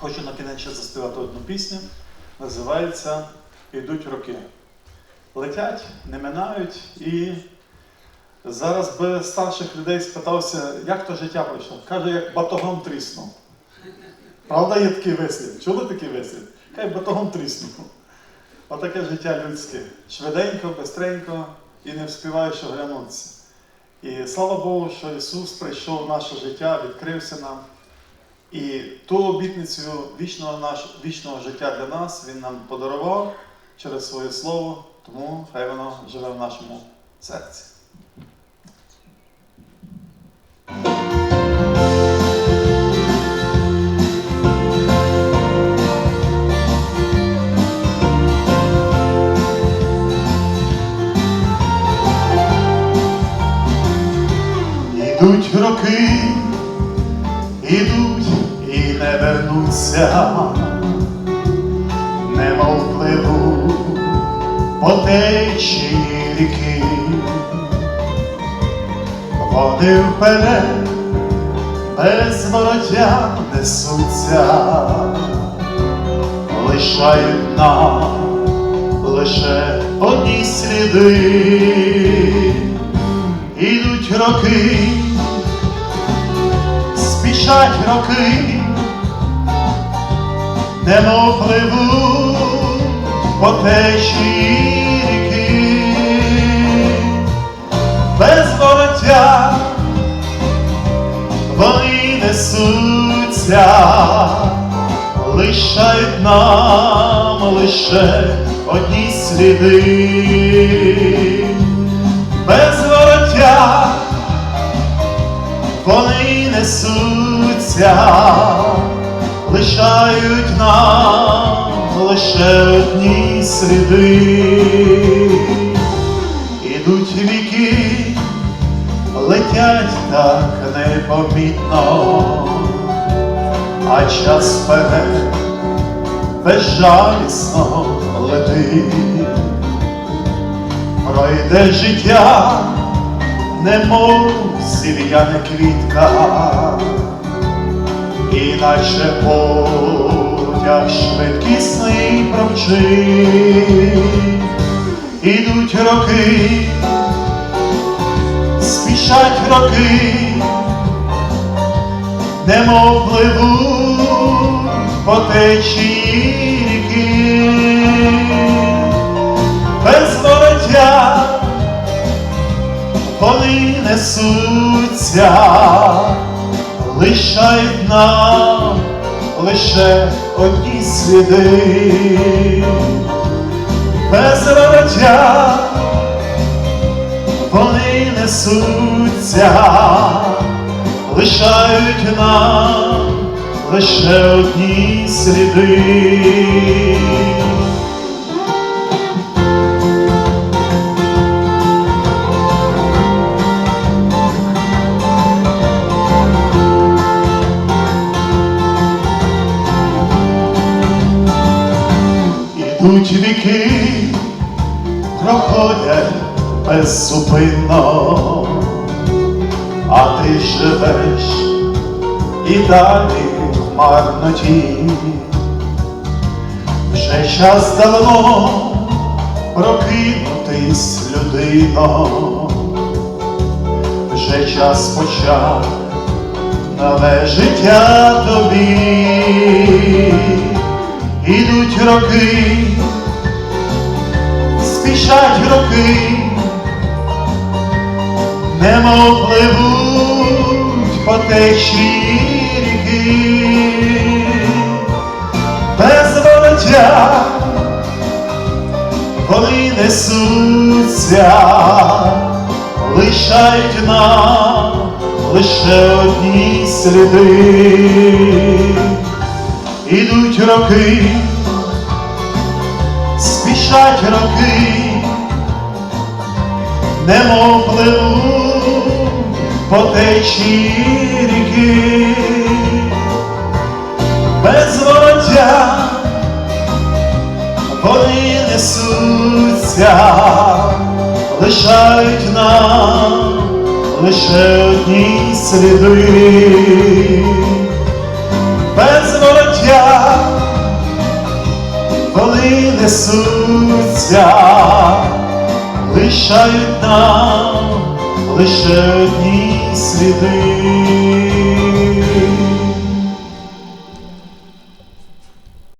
Хочу на кінець ще заспівати одну пісню. Називається Ідуть роки. Летять, не минають і зараз би старших людей спитався, як то життя пройшло. Каже, як батогом тріснув. Правда, є такий вислів? Чули такий вислів? Хай батогом тріснув. Отаке життя людське. Швиденько, бистренько і не вспіваєш оглянутися. І слава Богу, що Ісус прийшов в наше життя, відкрився нам. І ту обітницю вічного, наш, вічного життя для нас Він нам подарував через своє слово, тому хай воно живе в нашому серці. Ідуть роки, ідуть вернуться, немов пливу по течії ріки, вони вперед без вороття несуться, лишають нам лише одні сліди. Ідуть роки, спішать роки, немов пливуть по течії ріки, без вороття вони несуться, лишають нам лише одні сліди. Без вороття вони несуться, лишають нам лише одні сліди, ідуть віки, летять так непомітно, а час вперед безжалісно летить. Пройде життя, немов сір'яна квітка, іначе потяг швидкісний промчить, ідуть роки, спішать роки, немов пливуть по течії ріки. Без вороття вони несуться, лишають нам лише одні сліди, без вороття вони несуться, лишають нам лише одні сліди. Ідуть віки, проходять беззупинно, а ти живеш і далі в марноті. Вже час давно прокинутись людино, вже час почав нове життя тобі. Ідуть роки, спішать роки, немов пливуть по течії ріки, без вороття вони несуться, лишають нам лише одні сліди. Ідуть роки, спішать роки, немов пливуть по течії ріки, без вороття вони несуться, лишають нам лише одні сліди. Без вороття коли несуться, лишають нам лише одні сліди.